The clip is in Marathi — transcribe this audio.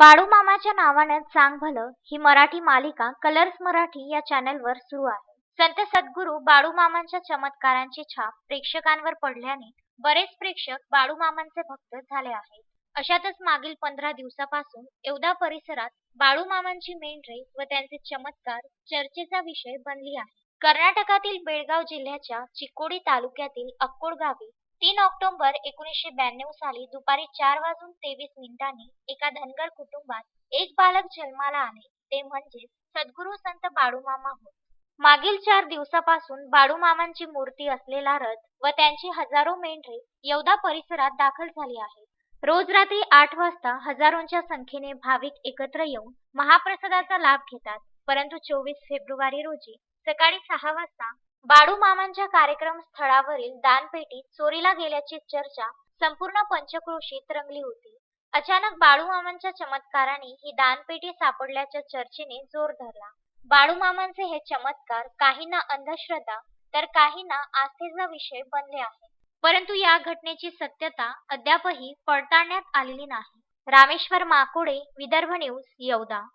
बाळू मामाच्या नावानं चांग भलं ही मराठी मालिका कलर्स मराठी या चॅनलवर सुरू आहे. संत सद्गुरू बाळू मामांच्या चमत्कारांची छाप प्रेक्षकांवर पडल्याने बरेच प्रेक्षक बाळू मामांचे भक्त झाले आहेत. अशातच मागील पंधरा दिवसापासून एवढा परिसरात बाळू मामांची मेंढरे व त्यांचे चमत्कार चर्चेचा विषय बनली आहे. कर्नाटकातील बेळगाव जिल्ह्याच्या चिकोडी तालुक्यातील अक्कोड गावी तीन ऑक्टोबर एकोणीसशे ब्याण्णव साली दुपारी चार वाजून तेवीस मिनिटांनी एका धनगर कुटुंबात एक बालक जन्माला आले. ते म्हणजे सद्गुरू संत बाळूमामा होत. मागील चार दिवसापासून बाळूमामांची मूर्ती असलेला रथ व त्यांची हजारो मेंढरे येवदा परिसरात दाखल झाली आहे. रोज रात्री आठ वाजता हजारोंच्या संख्येने भाविक एकत्र येऊन महाप्रसादाचा लाभ घेतात. परंतु चोवीस फेब्रुवारी रोजी सकाळी सहा वाजता बाळू मामांच्या कार्यक्रम स्थळावरील दानपेटी चोरीला गेल्याची चर्चा संपूर्ण पंचक्रोशीत रंगली होती. अचानक बाळू मामांच्या चमत्काराने ही दानपेटी सापडल्याच्या चर्चेने जोर धरला. बाळू मामांचे हे चमत्कार काहींना अंधश्रद्धा तर काहींना आस्थेचा विषय बनले आहे. परंतु या घटनेची सत्यता अद्यापही पडताळण्यात आलेली नाही. रामेश्वर माकोडे विदर्भ न्यूज येवदा.